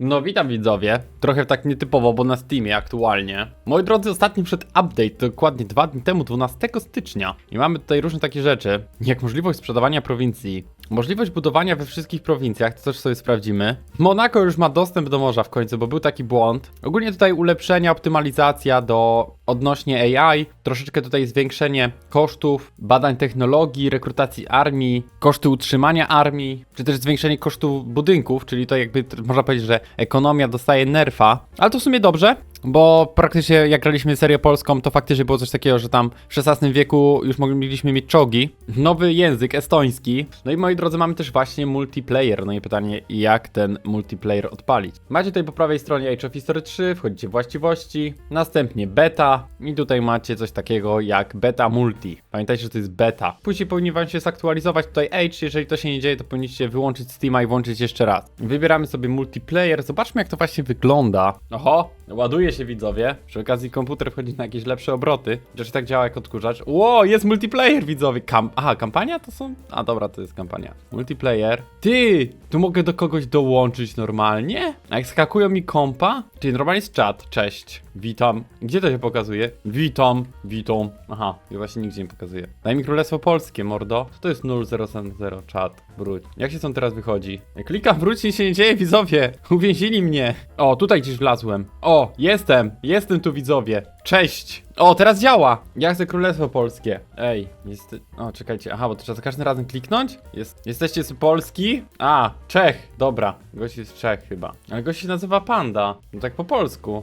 No witam widzowie, trochę tak nietypowo, bo na Steamie aktualnie. Moi drodzy, ostatni przed update, dokładnie dwa dni temu, 12 stycznia. I mamy tutaj różne takie rzeczy, jak możliwość sprzedawania prowincji, możliwość budowania we wszystkich prowincjach, to też sobie sprawdzimy. Monaco już ma dostęp do morza w końcu, bo był taki błąd. Ogólnie tutaj ulepszenia, optymalizacja do odnośnie AI, troszeczkę tutaj zwiększenie kosztów badań technologii, rekrutacji armii, koszty utrzymania armii, czy też zwiększenie kosztów budynków, czyli to jakby można powiedzieć, że ekonomia dostaje nerfa, ale to w sumie dobrze, bo praktycznie jak graliśmy serię polską, to faktycznie było coś takiego, że tam w XVI wieku już mogliśmy mieć czołgi. Nowy język, estoński. No i moi drodzy, mamy też właśnie multiplayer. No i pytanie, jak ten multiplayer odpalić? Macie tutaj po prawej stronie Age of History 3, wchodzicie w właściwości, następnie beta i tutaj macie coś takiego jak beta multi. Pamiętajcie, że to jest beta. Później powinien wam się zaktualizować tutaj Age, jeżeli to się nie dzieje, to powinniście wyłączyć Steama i włączyć jeszcze raz. Wybieramy sobie multiplayer, zobaczmy jak to właśnie wygląda. Oho, ładuje się widzowie. Przy okazji komputer wchodzi na jakieś lepsze obroty. Chociaż tak działa jak odkurzacz. Ło, jest multiplayer widzowie. Kam Aha, kampania to są? A dobra, to jest kampania. Multiplayer. Ty, tu mogę do kogoś dołączyć normalnie? A jak skakują mi kompa? Ty, normalnie jest czat. Cześć. Witam. Gdzie to się pokazuje? Witam. Witam. Aha, i właśnie nigdzie nie pokazuje. Daj mi Królestwo Polskie, mordo. Co to jest 0070? Czat. Wróć. Jak się stąd teraz wychodzi? Klikam wróć, nic się nie dzieje, widzowie. Uwięzili mnie. O, tutaj gdzieś wlazłem. O, jestem. Jestem tu, widzowie. Cześć. O, teraz działa. Ja chcę Królestwo Polskie. Ej, jest... O, czekajcie. Aha, bo to trzeba za każdym razem kliknąć? Jest... Jesteście z Polski? A, Czech. Dobra. Gość jest Czech chyba. Ale gość się nazywa Panda. No tak po polsku.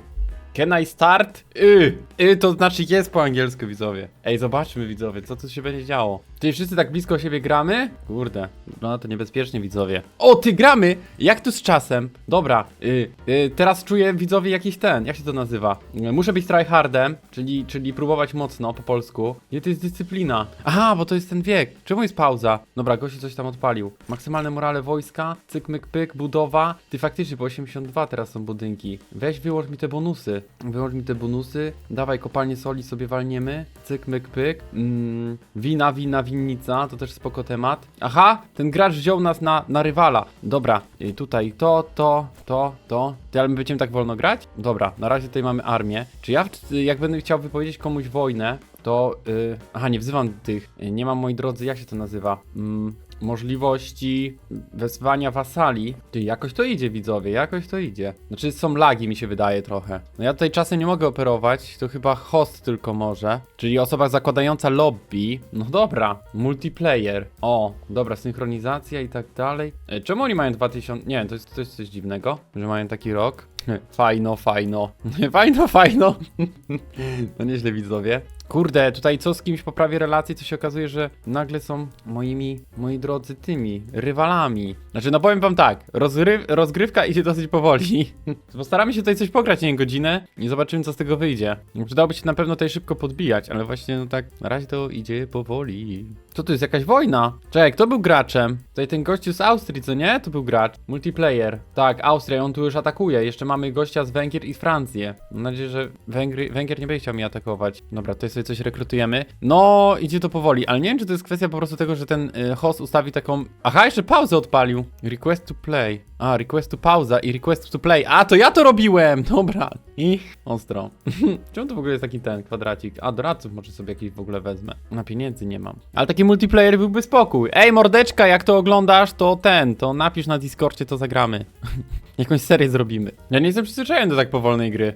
Can I start? Y, y to znaczy jest po angielsku, widzowie. Ej, zobaczmy, widzowie, co tu się będzie działo. Ty wszyscy tak blisko siebie gramy? Kurde, no to niebezpiecznie, widzowie. O, ty gramy! Jak tu z czasem? Dobra, y, y, teraz czuję, widzowie, jakiś ten, jak się to nazywa? Muszę być tryhardem, czyli, czyli próbować mocno po polsku. Nie, to jest dyscyplina. Aha, bo to jest ten wiek. Czemu jest pauza? Dobra, gości coś tam odpalił. Maksymalne morale wojska, cyk, myk, pyk, budowa. Ty faktycznie po 82 teraz są budynki. Weź wyłącz mi te bonusy. Wyłącz mi te bonusy. Dawaj kopalnię soli sobie walniemy. Cyk, myk, pyk. Mm, wina, wina, winnica. To też spoko temat. Aha, ten gracz wziął nas na, na rywala. Dobra, i tutaj to, to, to, to. Ty, ale my będziemy tak wolno grać? Dobra, na razie tutaj mamy armię. Czy ja, jak będę chciał wypowiedzieć komuś wojnę, to. Yy, aha, nie wzywam tych. Yy, nie mam, moi drodzy, jak się to nazywa? Mm, możliwości wezwania wasali. Ty, jakoś to idzie, widzowie, jakoś to idzie. Znaczy, są lagi, mi się wydaje trochę. No ja tutaj czasem nie mogę operować, to chyba host tylko może. Czyli osoba zakładająca lobby. No dobra, multiplayer. O, dobra, synchronizacja i tak dalej. E, czemu oni mają 2000? Nie, to jest, to jest coś dziwnego, że mają taki rok. Fajno, fajno. Fajno, fajno. No nieźle widzowie. Kurde, tutaj co z kimś poprawi relacje, to się okazuje, że nagle są moimi, moi drodzy, tymi rywalami. Znaczy, no powiem wam tak, rozgry rozgrywka idzie dosyć powoli. Postaramy się tutaj coś pograć, nie wiem, godzinę i zobaczymy, co z tego wyjdzie. Przydałoby się na pewno tutaj szybko podbijać, ale właśnie, no tak, na razie to idzie powoli. Co to jest, jakaś wojna? Czekaj, kto był graczem? Tutaj ten gościu z Austrii, co nie? To był gracz. Multiplayer. Tak, Austria, on tu już atakuje. Jeszcze mamy gościa z Węgier i z Francji. Mam nadzieję, że Węgry, Węgier nie będzie chciał mnie atakować. Dobra, tutaj sobie coś rekrutujemy. No, idzie to powoli, ale nie wiem, czy to jest kwestia po prostu tego, że ten y, host ustawi taką... Aha, jeszcze pauzę odpalił. Request to play. A, request to pauza i request to play. A, to ja to robiłem! Dobra. I ostro. Czemu to w ogóle jest taki ten kwadracik? A, doradców może sobie jakiś w ogóle wezmę. Na pieniędzy nie mam. Ale taki multiplayer byłby spokój. Ej, mordeczka, jak to oglądasz, to ten, to napisz na Discordzie, to zagramy. Jakąś serię zrobimy. Ja nie jestem przyzwyczajony do tak powolnej gry.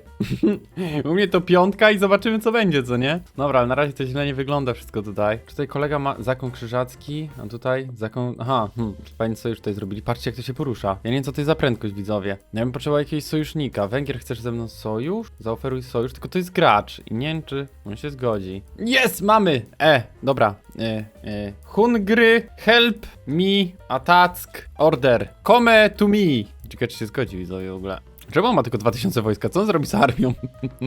U mnie to piątka i zobaczymy co będzie, co nie? Dobra, ale na razie to źle nie wygląda wszystko tutaj. Tutaj kolega ma zakon krzyżacki, a tutaj zakon... Aha, hmm, fajny sojusz tutaj zrobili. Patrzcie jak to się porusza. Ja nie wiem co to jest za prędkość, widzowie. Ja bym potrzebował jakiegoś sojusznika. Węgier, chcesz ze mną sojusz? Zaoferuj sojusz, tylko to jest gracz i nie wiem czy on się zgodzi. Jest, mamy! E, dobra. E, e. Hungry, help me, atack, order. Come to me. Ciekawe, czy się zgodzi widzowie w ogóle. Czemu on ma tylko 2000 wojska? Co on zrobi z armią?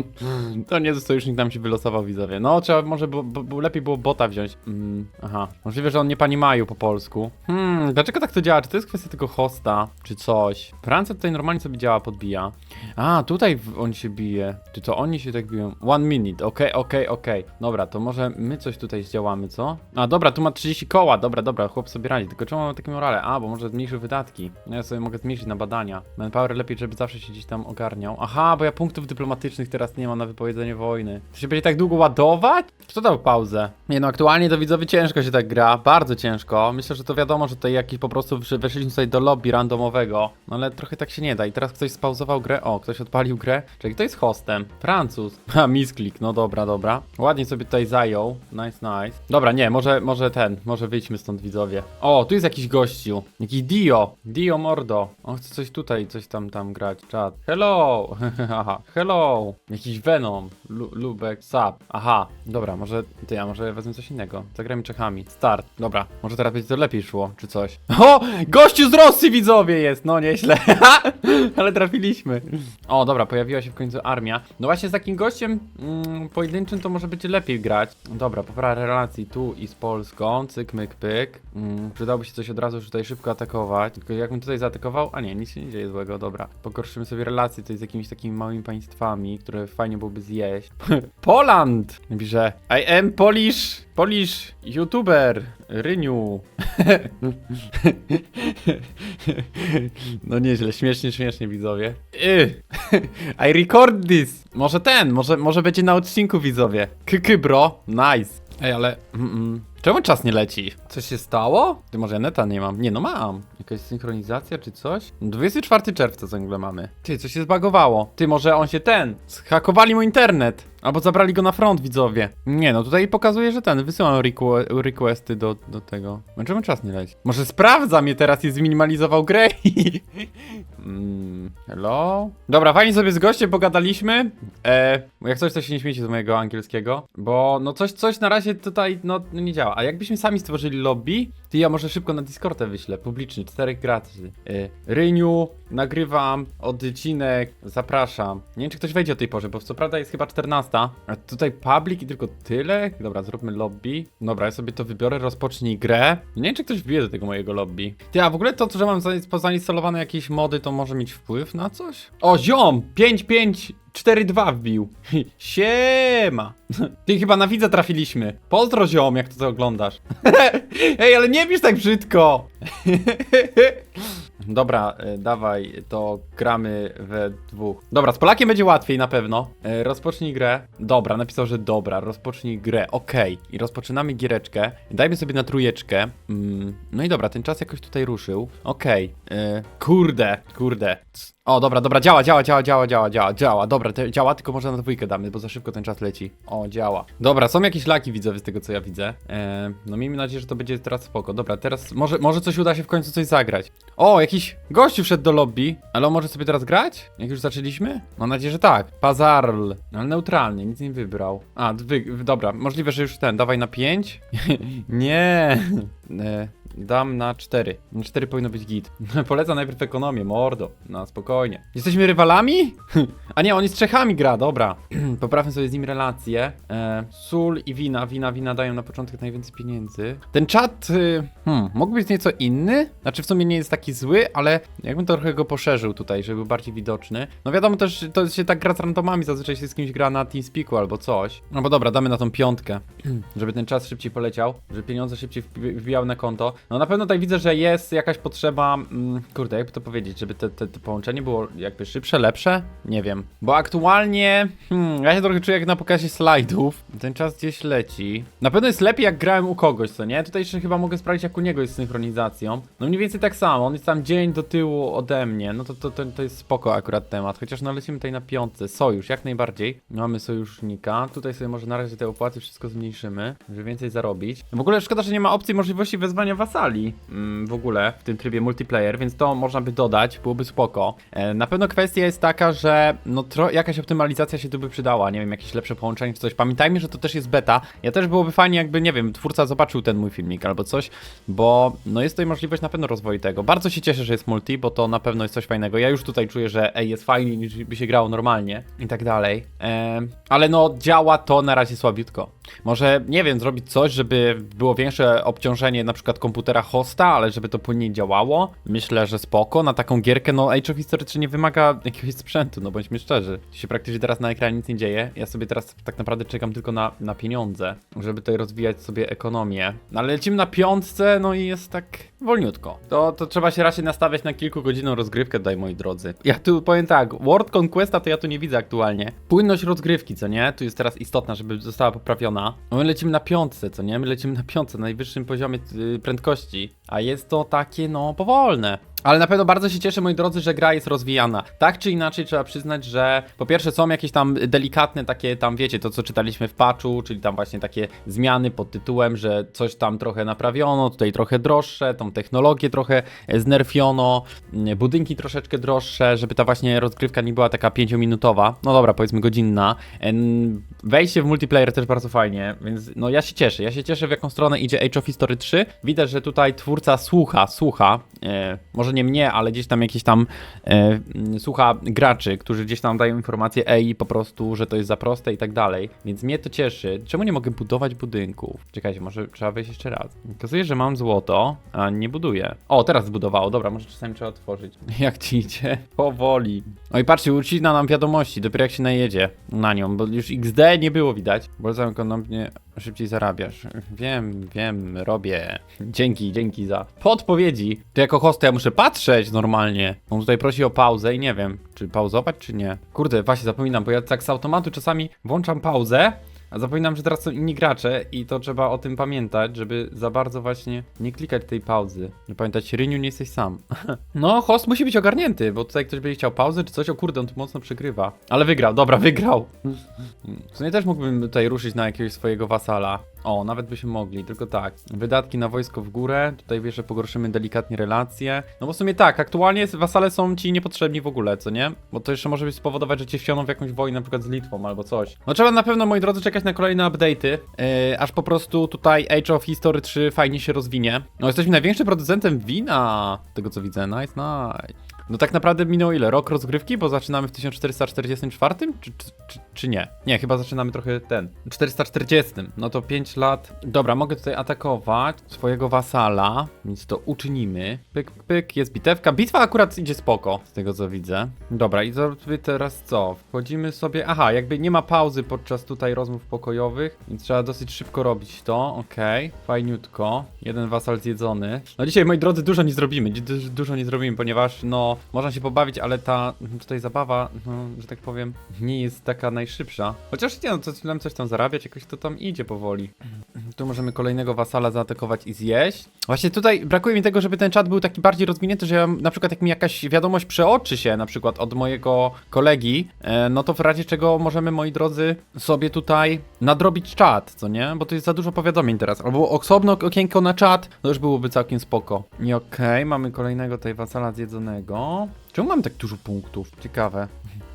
to nie, sojusznik nam się wylosował, widzowie. No, trzeba, może bo, bo, lepiej było bota wziąć. Mm, aha, możliwe, że on nie pani Maju po polsku. Hmm, dlaczego tak to działa? Czy to jest kwestia tego hosta, czy coś? Francja tutaj normalnie sobie działa, podbija. A, tutaj on się bije. Czy to oni się tak biją? One minute, okej, okej, okej. Dobra, to może my coś tutaj zdziałamy, co? A, dobra, tu ma 30 koła, dobra, dobra, chłop sobie radzi. Tylko czemu mam takie morale? A, bo może zmniejszył wydatki. No ja sobie mogę zmniejszyć na badania. Manpower lepiej, żeby zawsze się gdzieś tam ogarniał. Aha, bo ja punktów dyplomatycznych teraz nie mam na wypowiedzenie wojny. To się będzie tak długo ładować? Kto dał pauzę? Nie no, aktualnie to widzowie ciężko się tak gra, bardzo ciężko. Myślę, że to wiadomo, że tutaj jakiś po prostu weszliśmy tutaj do lobby randomowego. No ale trochę tak się nie da. I teraz ktoś spauzował grę. O, ktoś odpalił grę. Czyli kto jest hostem? Francuz. Ha, misklik, no dobra, dobra. Ładnie sobie tutaj zajął. Nice, nice. Dobra, nie, może, może ten, może wyjdźmy stąd widzowie. O, tu jest jakiś gościu. Jakiś Dio. Dio Mordo. On chce coś tutaj, coś tam, tam grać. Hello. Aha, hello. Jakiś Venom. Lu Lubek. Sap. Aha, dobra, może ty, ja może wezmę coś innego. Zagrajmy Czechami. Start. Dobra, może teraz będzie to lepiej szło, czy coś. O! Gościu z Rosji widzowie jest! No nieźle. Ale trafiliśmy. O, dobra, pojawiła się w końcu armia. No właśnie z takim gościem mm, pojedynczym to może będzie lepiej grać. Dobra, poprawa relacji tu i z Polską. Cyk, myk, pyk. Mm, przydałoby się coś od razu tutaj szybko atakować. Tylko jakbym tutaj zaatakował... A nie, nic się nie dzieje złego, dobra. Pogorszymy sobie relacje tutaj z jakimiś takimi małymi państwami, które fajnie byłoby zjeść. Poland! Pisze, I am Polish, Polish YouTuber, Ryniu. No nieźle, śmiesznie, śmiesznie widzowie. Y. I record this. Może ten, może, może będzie na odcinku widzowie. Kyky bro, nice. Ej, ale... Mm -mm. Czemu czas nie leci? Coś się stało? Ty może ja neta nie mam. Nie no mam. Jakaś synchronizacja czy coś? 24 czerwca ciągle mamy. Ty, coś się zbagowało. Ty, może on się ten... Zhakowali mu internet. Albo zabrali go na front, widzowie. Nie no, tutaj pokazuje, że ten, wysyłam requ- requesty do, do tego. No czemu czas nie leci? Może sprawdza mnie teraz i zminimalizował grę i... hello? Dobra, fajnie sobie z gościem pogadaliśmy. E, jak coś, to się nie śmiejcie z mojego angielskiego, bo no coś, coś na razie tutaj, no, no nie działa. A jakbyśmy sami stworzyli lobby, to ja może szybko na Discordę wyślę, publiczny, czterech graczy. E, Ryniu, nagrywam odcinek, zapraszam. Nie wiem, czy ktoś wejdzie o tej porze, bo co prawda jest chyba 14. A tutaj public i tylko tyle? Dobra, zróbmy lobby. Dobra, ja sobie to wybiorę, rozpocznij grę. Nie wiem, czy ktoś wbije do tego mojego lobby. Ty, a w ogóle to, że mam za- zainstalowane jakieś mody, to może mieć wpływ na coś? O, ziom! 5, 5, 4, 2 wbił. Siema! Ty chyba na widza trafiliśmy. Pozdro ziom, jak to, to oglądasz. Ej, ale nie pisz tak brzydko! Dobra, e, dawaj, to gramy we dwóch. Dobra, z Polakiem będzie łatwiej na pewno. E, rozpocznij grę. Dobra, napisał, że dobra, rozpocznij grę. Okej. I rozpoczynamy giereczkę. Dajmy sobie na trójeczkę. Mm, no i dobra, ten czas jakoś tutaj ruszył. Okej. E, kurde, kurde. O, dobra, dobra, działa, działa, działa, działa, działa, działa, działa. Dobra, te, działa, tylko może na dwójkę damy, bo za szybko ten czas leci. O, działa. Dobra, są jakieś laki widzowie z tego, co ja widzę. E, no miejmy nadzieję, że to będzie teraz spoko. Dobra, teraz może, może coś uda się w końcu coś zagrać. O, jakiś gościu wszedł do lobby, ale on może sobie teraz grać? Jak już zaczęliśmy? Mam nadzieję, że tak. Pazarl, ale neutralnie, nic nie wybrał. A, dobra, możliwe, że już ten, dawaj na 5? nie. E, Dam na 4. Na 4 powinno być git. Polecam najpierw ekonomię, mordo. No, spokojnie. Jesteśmy rywalami? A nie, on z Czechami gra, dobra. Poprawmy sobie z nim relacje. E, sól i wina. Wina, wina dają na początek najwięcej pieniędzy. Ten czat, y, hmm, mógł być nieco inny. Znaczy w sumie nie jest taki zły, ale jakbym trochę go poszerzył tutaj, żeby był bardziej widoczny. No wiadomo też, to się tak gra z randomami, zazwyczaj się z kimś gra na TeamSpeaku albo coś. No bo dobra, damy na tą piątkę, żeby ten czas szybciej poleciał, żeby pieniądze szybciej wbi- wbijały na konto. No na pewno tutaj widzę, że jest jakaś potrzeba, mm, kurde, jakby to powiedzieć, żeby te połączenie było jakby szybsze, lepsze? Nie wiem. Bo aktualnie, hmm, ja się trochę czuję jak na pokazie slajdów. Ten czas gdzieś leci. Na pewno jest lepiej jak grałem u kogoś, co nie? Tutaj jeszcze chyba mogę sprawdzić jak u niego jest z synchronizacją. No mniej więcej tak samo, on jest tam dzień do tyłu ode mnie, no to, to, to, to jest spoko akurat temat. Chociaż no lecimy tutaj na piątce, sojusz, jak najbardziej. Mamy sojusznika, tutaj sobie może na razie te opłaty wszystko zmniejszymy, żeby więcej zarobić. W ogóle szkoda, że nie ma opcji możliwości wezwania wasali mm, w ogóle w tym trybie multiplayer, więc to można by dodać, byłoby spoko. E, na pewno kwestia jest taka, że no tro, jakaś optymalizacja się tu by przydała, nie wiem, jakieś lepsze połączenie czy coś. Pamiętajmy, że to też jest beta. Ja też byłoby fajnie, jakby, nie wiem, twórca zobaczył ten mój filmik albo coś, bo no jest tutaj możliwość na pewno rozwoju tego. Bardzo się cieszę, że jest multi, bo to na pewno jest coś fajnego. Ja już tutaj czuję, że ej, jest fajniej niż by się grało normalnie i tak dalej. Em, ale no działa to na razie słabiutko. Może, nie wiem, zrobić coś, żeby było większe obciążenie na przykład komputera hosta, ale żeby to płynniej działało. Myślę, że spoko. Na taką gierkę, no Age of History 3 nie wymaga jakiegoś sprzętu, no bądźmy szczerzy. Tu się praktycznie teraz na ekranie nic nie dzieje. Ja sobie teraz tak naprawdę czekam tylko na, na pieniądze, żeby tutaj rozwijać sobie ekonomię. No, ale lecimy na piątce, no i jest tak wolniutko. To, to trzeba się raczej nastawiać na kilkugodzinną rozgrywkę tutaj, moi drodzy. Ja tu powiem tak, World Conquesta to ja tu nie widzę aktualnie. Płynność rozgrywki, co nie? Tu jest teraz istotna, żeby została poprawiona. No my lecimy na piątce, co nie? My lecimy na piątce, na najwyższym poziomie y, prędkości. A jest to takie, no, powolne. Ale na pewno bardzo się cieszę, moi drodzy, że gra jest rozwijana. Tak czy inaczej trzeba przyznać, że po pierwsze są jakieś tam delikatne takie tam, wiecie, to co czytaliśmy w patchu, czyli tam właśnie takie zmiany pod tytułem, że coś tam trochę naprawiono, tutaj trochę droższe, tą technologię trochę znerfiono, mm, budynki troszeczkę droższe, żeby ta właśnie rozgrywka nie była taka pięciominutowa, no dobra, powiedzmy godzinna. Wejście w multiplayer też bardzo fajnie, więc no ja się cieszę, ja się cieszę w jaką stronę idzie Age of History 3. Widać, że tutaj twórca słucha, słucha, e, może nie mnie, ale gdzieś tam jakieś tam e, słucha graczy, którzy gdzieś tam dają informacje ej, po prostu, że to jest za proste i tak dalej, więc mnie to cieszy. Czemu nie mogę budować budynków? Czekajcie, może trzeba wejść jeszcze raz. Okazuje, że mam złoto, a nie buduję. O, teraz zbudowało, dobra, może czasami trzeba otworzyć. Jak ci idzie? Powoli. Oj, patrzcie, ucina nam wiadomości, dopiero jak się najedzie na nią, bo już XD nie było widać. Bardzo ekonomnie szybciej zarabiasz. Wiem, wiem, robię. Dzięki, dzięki za podpowiedzi. To jako host ja muszę patrzeć normalnie. On tutaj prosi o pauzę i nie wiem, czy pauzować, czy nie. Kurde, właśnie zapominam, bo ja tak z automatu czasami włączam pauzę, a zapominam, że teraz są inni gracze i to trzeba o tym pamiętać, żeby za bardzo właśnie nie klikać tej pauzy. Nie pamiętać, Ryniu, nie jesteś sam. no, host musi być ogarnięty, bo tutaj ktoś będzie chciał pauzę czy coś, o kurde, on tu mocno przegrywa. Ale wygrał, dobra, wygrał. W sumie też mógłbym tutaj ruszyć na jakiegoś swojego wasala. O, nawet byśmy mogli, tylko tak. Wydatki na wojsko w górę, tutaj wiesz, że pogorszymy delikatnie relacje. No bo w sumie tak, aktualnie wasale są ci niepotrzebni w ogóle, co nie? Bo to jeszcze może być spowodować, że cię wsioną w jakąś wojnę na przykład z Litwą albo coś. No trzeba na pewno, moi drodzy, czekać na kolejne update'y, yy, aż po prostu tutaj Age of History 3 fajnie się rozwinie. No jesteśmy największym producentem wina, tego co widzę, nice, nice. No tak naprawdę minął ile? Rok rozgrywki? Bo zaczynamy w 1444? Czy, czy, czy, czy nie? Nie, chyba zaczynamy trochę ten. 440. No to 5 lat. Dobra, mogę tutaj atakować swojego wasala, więc to uczynimy. Pyk, pyk, jest bitewka. Bitwa akurat idzie spoko, z tego co widzę. Dobra, i teraz co? Wchodzimy sobie. Aha, jakby nie ma pauzy podczas tutaj rozmów pokojowych, więc trzeba dosyć szybko robić to. Okej, fajniutko. Jeden wasal zjedzony. No dzisiaj, moi drodzy, dużo nie zrobimy. Du dużo nie zrobimy, ponieważ no, można się pobawić, ale ta tutaj zabawa, no, że tak powiem, nie jest taka najszybsza. Chociaż nie, no, co chwilę coś tam zarabiać, jakoś to tam idzie powoli. Tu możemy kolejnego wasala zaatakować i zjeść. Właśnie tutaj brakuje mi tego, żeby ten czat był taki bardziej rozwinięty, że ja, na przykład jak mi jakaś wiadomość przeoczy się, na przykład od mojego kolegi, e, no to w razie czego możemy, moi drodzy, sobie tutaj nadrobić czat, co nie? Bo to jest za dużo powiadomień teraz. Albo osobno okienko na czat, to już byłoby całkiem spoko. I okej, mamy kolejnego tutaj wasala zjedzonego. Czemu mam tak dużo punktów? Ciekawe.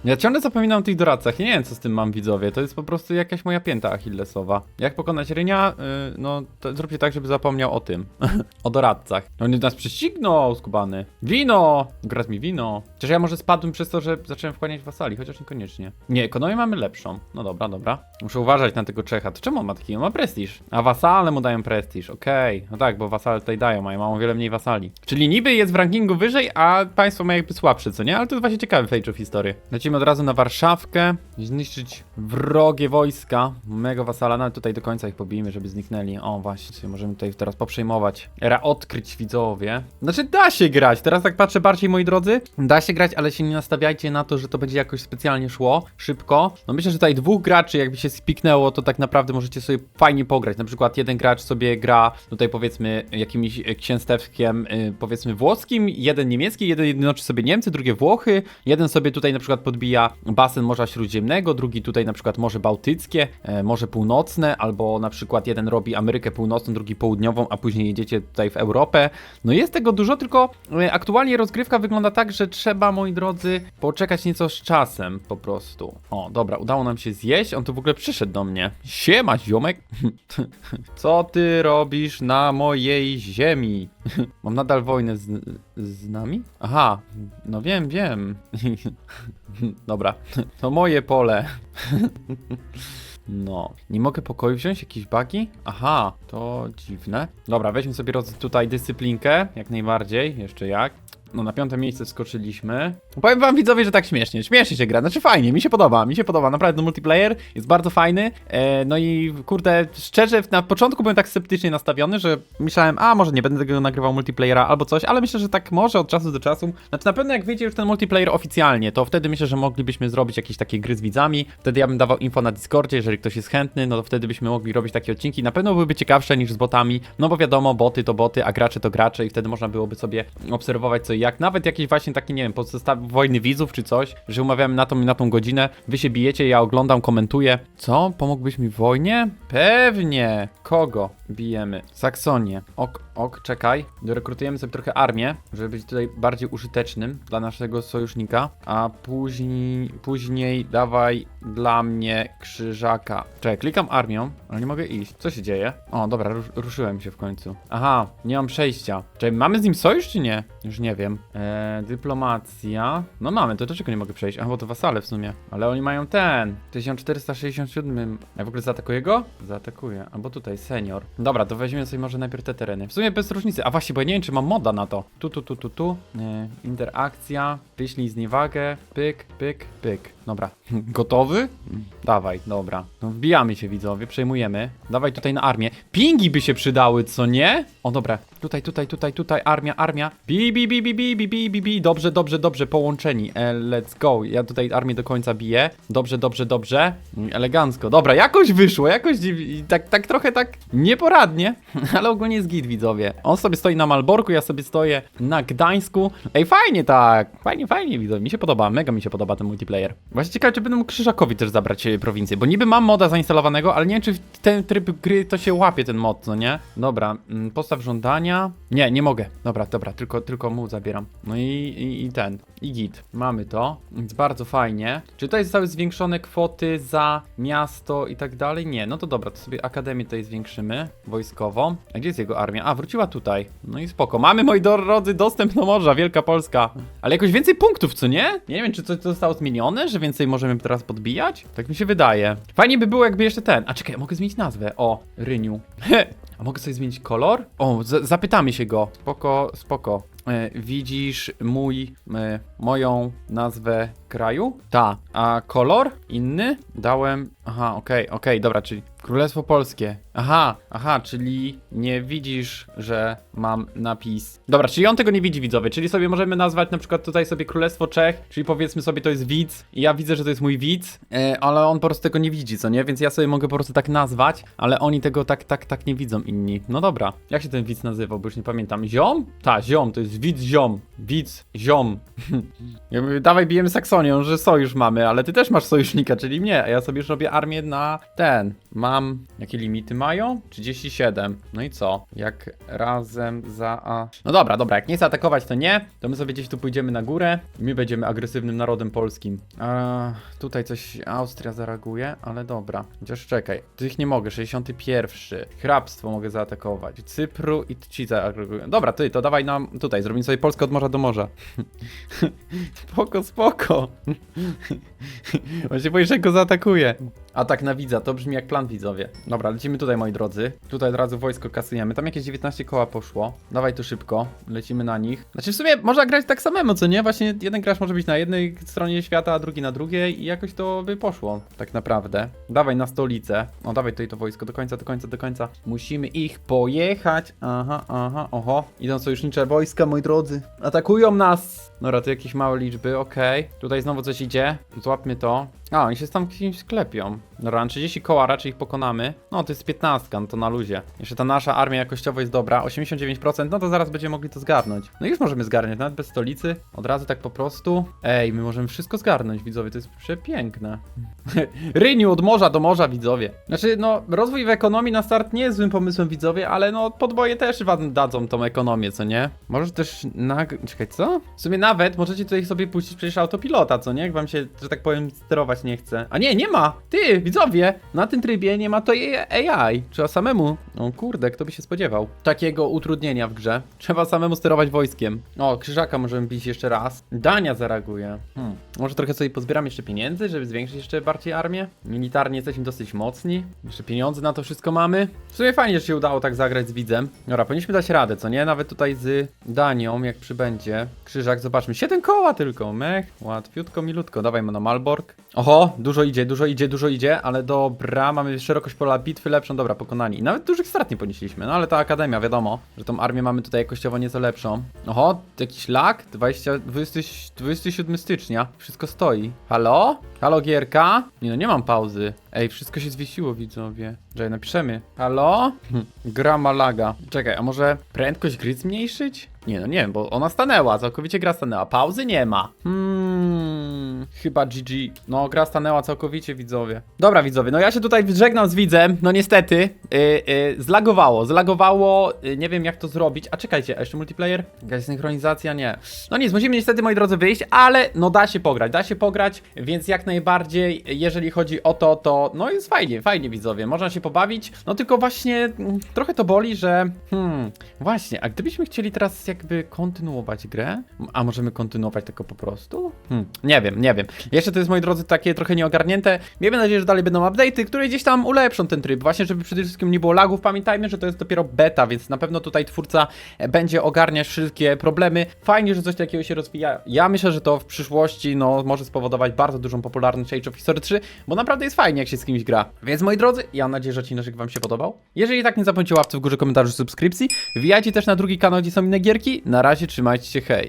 Ja ciągle zapominam o tych doradcach. Ja nie wiem, co z tym mam, widzowie. To jest po prostu jakaś moja pięta achillesowa. Jak pokonać Rynia? Yy, no, zróbcie tak, żeby zapomniał o tym. o doradcach. On nas prześcignął, skubany. Wino! Graz mi wino. Chociaż ja może spadłem przez to, że zacząłem wkłaniać wasali, chociaż niekoniecznie. Nie, ekonomię mamy lepszą. No dobra, dobra. Muszę uważać na tego Czecha. To czemu on ma taki? On ma prestiż. A wasale mu dają prestiż. Okej. No tak, bo wasale tutaj dają, a ja mam o wiele mniej wasali. Czyli niby jest w rankingu wyżej, a państwo ma jakby słabsze, co nie? Ale to jest właśnie ciekawe w Age of History. Lecimy od razu na Warszawkę. Zniszczyć wrogie wojska. Mego wasala, nawet tutaj do końca ich pobijmy, żeby zniknęli. O, właśnie, możemy tutaj teraz poprzejmować. Era odkryć, widzowie. Znaczy, da się grać. Teraz tak patrzę bardziej, moi drodzy. Da się grać, ale się nie nastawiajcie na to, że to będzie jakoś specjalnie szło, szybko. No myślę, że tutaj dwóch graczy, jakby się spiknęło, to tak naprawdę możecie sobie fajnie pograć. Na przykład jeden gracz sobie gra tutaj powiedzmy jakimś e, księstewkiem, y, powiedzmy włoskim, jeden niemiecki, jeden jednoczy sobie Niemcy, drugie Włochy, jeden sobie tutaj na przykład podbija dobija basen Morza Śródziemnego, drugi tutaj na przykład Morze Bałtyckie, e, Morze Północne, albo na przykład jeden robi Amerykę Północną, drugi Południową, a później jedziecie tutaj w Europę. No jest tego dużo, tylko e, aktualnie rozgrywka wygląda tak, że trzeba, moi drodzy, poczekać nieco z czasem po prostu. O, dobra, udało nam się zjeść, on tu w ogóle przyszedł do mnie. Siema, ziomek. Co ty robisz na mojej ziemi? Mam nadal wojnę z, z nami? Aha, no wiem, wiem. Dobra, to moje pole. No, nie mogę pokoju wziąć? Jakieś bagi? Aha, to dziwne. Dobra, weźmy sobie tutaj dyscyplinkę, jak najbardziej, jeszcze jak. No, na piąte miejsce skoczyliśmy. Powiem wam widzowie, że tak śmiesznie, śmiesznie się gra, znaczy fajnie, mi się podoba, mi się podoba, naprawdę multiplayer jest bardzo fajny, e, no i kurde, szczerze, na początku byłem tak sceptycznie nastawiony, że myślałem, a może nie będę tego nagrywał multiplayera albo coś, ale myślę, że tak może od czasu do czasu, znaczy na pewno jak wyjdzie już ten multiplayer oficjalnie, to wtedy myślę, że moglibyśmy zrobić jakieś takie gry z widzami, wtedy ja bym dawał info na Discordzie, jeżeli ktoś jest chętny, no to wtedy byśmy mogli robić takie odcinki, na pewno byłyby ciekawsze niż z botami, no bo wiadomo, boty to boty, a gracze to gracze i wtedy można byłoby sobie obserwować co i jak, nawet jakieś właśnie takie, nie wiem, podstaw wojny widzów czy coś, że umawiamy na tą i na tą godzinę, wy się bijecie, ja oglądam, komentuję. Co? Pomógłbyś mi w wojnie? Pewnie! Kogo bijemy? Saksonię. Ok, ok, czekaj. Rekrutujemy sobie trochę armię, żeby być tutaj bardziej użytecznym dla naszego sojusznika, a później, później dawaj dla mnie krzyżaka. Czekaj, klikam armią, ale nie mogę iść. Co się dzieje? O, dobra, rusz, ruszyłem się w końcu. Aha, nie mam przejścia. Czekaj, mamy z nim sojusz czy nie? Już nie wiem. Eee, dyplomacja. No mamy, to dlaczego nie mogę przejść? A, bo to wasale w sumie. Ale oni mają ten. 1467. Ja w ogóle zaatakuję go? Zaatakuję. Albo tutaj, senior. Dobra, to weźmiemy sobie może najpierw te tereny. W sumie bez różnicy. A właśnie, bo ja nie wiem, czy mam moda na to. Tu, tu, tu, tu, tu. Nie. Interakcja. Wyślij zniewagę. Pyk, pyk, pyk. Dobra. Gotowy? Dawaj, dobra. No wbijamy się, widzowie, przejmujemy. Dawaj tutaj na armię. Pingi by się przydały, co nie? O, dobra. Tutaj, tutaj, tutaj, tutaj, armia, armia. Bi, bi, bi, bi, bi, bi, bi, bi, bi. Dobrze, dobrze, dobrze, połączeni. E, let's go. Ja tutaj armię do końca biję. Dobrze, dobrze, dobrze. Mm, Elegancko. Dobra, jakoś wyszło, jakoś tak, tak trochę tak nieporadnie, ale ogólnie jest git, widzowie. On sobie stoi na Malborku, ja sobie stoję na Gdańsku. Ej, fajnie tak. Fajnie, fajnie, widzowie. Mi się podoba, mega mi się podoba ten multiplayer. Właśnie ciekawe, czy będę mógł Krzyżakowi też zabrać e, prowincję, bo niby mam moda zainstalowanego, ale nie wiem, czy ten tryb gry to się łapie ten mod, no nie? Dobra, mm, postaw żądania. Nie, nie mogę. Dobra, dobra, tylko, tylko mu zabieram. No i, i, i ten, i git. Mamy to, więc bardzo fajnie. Czy tutaj zostały zwiększone kwoty za miasto i tak dalej? Nie, no to dobra, to sobie akademię tutaj zwiększymy, wojskową. A gdzie jest jego armia? A, wróciła tutaj. No i spoko. Mamy, moi drodzy, dostęp do morza, Wielka Polska. Ale jakoś więcej punktów, co nie? Nie wiem, czy coś zostało zmienione, że więcej możemy teraz podbijać? Tak mi się wydaje. Fajnie by było, jakby jeszcze ten. A czekaj, mogę zmienić nazwę. O, Ryniu. A mogę sobie zmienić kolor? O, zapytamy się go. Spoko, spoko. E, widzisz mój, e, moją nazwę kraju? Ta. A kolor? Inny? Dałem. Aha, okej, okej, dobra, czyli Królestwo Polskie. Aha, aha, czyli nie widzisz, że mam napis. Dobra, czyli on tego nie widzi, widzowie. Czyli sobie możemy nazwać na przykład tutaj sobie Królestwo Czech, czyli powiedzmy sobie to jest widz i ja widzę, że to jest mój widz, e, ale on po prostu tego nie widzi, co nie? Więc ja sobie mogę po prostu tak nazwać, ale oni tego tak, tak, tak nie widzą inni. No dobra. Jak się ten widz nazywał, bo już nie pamiętam. Ziom? Ta, ziom, to jest widz ziom. Widz ziom. Ja mówię, Dawaj bijemy Saksonią, że sojusz mamy, ale ty też masz sojusznika, czyli mnie, a ja sobie już robię armię na ten. Mam. Jakie limity mają? 37. No i co? Jak razem za a. No dobra, dobra, jak nie chce atakować, to nie. To my sobie gdzieś tu pójdziemy na górę. My będziemy agresywnym narodem polskim. A, tutaj coś Austria zareaguje, ale dobra. Chociaż czekaj. Tych nie mogę. 61. Hrabstwo mogę zaatakować. Cypru i ci zaatakują. Dobra, ty, to dawaj nam tutaj. Zrobimy sobie Polskę od morza do morza. spoko, spoko. Właśnie boisz, że go zaatakuje. Atak na widza, to brzmi jak plan widzowie. Dobra, lecimy tutaj, moi drodzy. Tutaj od razu wojsko kasujemy. Tam jakieś 19 koła poszło. Dawaj tu szybko. Lecimy na nich. Znaczy w sumie można grać tak samemu, co nie? Właśnie jeden gracz może być na jednej stronie świata, a drugi na drugiej i jakoś to by poszło. Tak naprawdę. Dawaj na stolicę. O, dawaj tutaj to wojsko do końca, do końca, do końca. Musimy ich pojechać. Aha, aha, oho. Idą sojusznicze wojska, moi drodzy. Atakują nas. Dobra, tu jakieś małe liczby, okej. Tutaj znowu coś idzie. Złapmy to. A, oni się tam kimś klepią. Dobra, mam 30 koła, raczej ich pokonamy. No, to jest 15, no to na luzie. Jeszcze ta nasza armia jakościowo jest dobra, 89%, no to zaraz będziemy mogli to zgarnąć. No już możemy zgarniać, nawet bez stolicy, od razu tak po prostu. Ej, my możemy wszystko zgarnąć, widzowie, to jest przepiękne. Ryniu od morza do morza, widzowie. Znaczy, no, rozwój w ekonomii na start nie jest złym pomysłem, widzowie, ale no, podboje też wam dadzą tą ekonomię, co nie? Możesz też nag... Czekaj, co? W sumie nawet możecie tutaj sobie puścić przecież autopilota, co nie? Jak wam się, że tak powiem, sterować nie chce. A nie, nie ma! Ty, widzowie! Na tym trybie nie ma to AI. Trzeba samemu... O kurde, kto by się spodziewał? Takiego utrudnienia w grze. Trzeba samemu sterować wojskiem. O, krzyżaka możemy bić jeszcze raz. Dania zareaguje. Hmm. Może trochę sobie pozbieram jeszcze pieniędzy, żeby zwiększyć jeszcze bardziej armię? Militarnie jesteśmy dosyć mocni. Jeszcze pieniądze na to wszystko mamy. W sumie fajnie, że się udało tak zagrać z widzem. Dobra, powinniśmy dać radę, co nie? Nawet tutaj z Danią, jak przybędzie. Krzyżak, zobaczmy. 7 koła tylko, mech. Łatwiutko, milutko. Dawajmy na Malbork. Oho, dużo idzie, dużo idzie, dużo idzie, ale dobra, mamy szerokość pola bitwy lepszą, dobra, pokonani. I nawet dużych strat nie ponieśliśmy, no ale ta akademia, wiadomo, że tą armię mamy tutaj jakościowo nieco lepszą. Oho, jakiś lag? 20, 20, 27 stycznia. Wszystko stoi. Halo? Halo, Gierka? Nie no, nie mam pauzy. Ej, wszystko się zwiesiło, widzowie. Czekaj, napiszemy. Halo? Hm, gra ma laga. Czekaj, a może prędkość gry zmniejszyć? Nie no, nie wiem, bo ona stanęła, całkowicie gra stanęła. Pauzy nie ma. Hmm, chyba GG. No, gra stanęła całkowicie, widzowie. Dobra, widzowie, no ja się tutaj żegnam z widzem. No niestety, yy, yy, zlagowało, zlagowało, yy, nie wiem jak to zrobić. A czekajcie, a jeszcze multiplayer? Jakaś synchronizacja? Nie. No nic, musimy niestety, moi drodzy, wyjść, ale no da się pograć, da się pograć, więc jak najbardziej, jeżeli chodzi o to, to no jest fajnie, fajnie, widzowie. Można się pobawić, no tylko właśnie mm, trochę to boli, że hmm, właśnie, a gdybyśmy chcieli teraz jakby kontynuować grę, a możemy kontynuować tylko po prostu? Hmm, nie wiem, nie wiem. Jeszcze to jest, moi drodzy, takie trochę nieogarnięte. Miejmy nadzieję, że dalej będą update'y, które gdzieś tam ulepszą ten tryb, właśnie żeby przede wszystkim nie było lagów. Pamiętajmy, że to jest dopiero beta, więc na pewno tutaj twórca e, będzie ogarniać wszystkie problemy. Fajnie, że coś takiego się rozwija. Ja myślę, że to w przyszłości no, może spowodować bardzo dużą popularność Age of History 3, bo naprawdę jest fajnie, jak się z kimś gra. Więc moi drodzy, ja mam nadzieję, że odcinek wam się podobał. Jeżeli tak, nie zapomnijcie łapce w górze, komentarzu, subskrypcji. Wbijajcie też na drugi kanał, gdzie są inne gierki. Na razie, trzymajcie się, hej.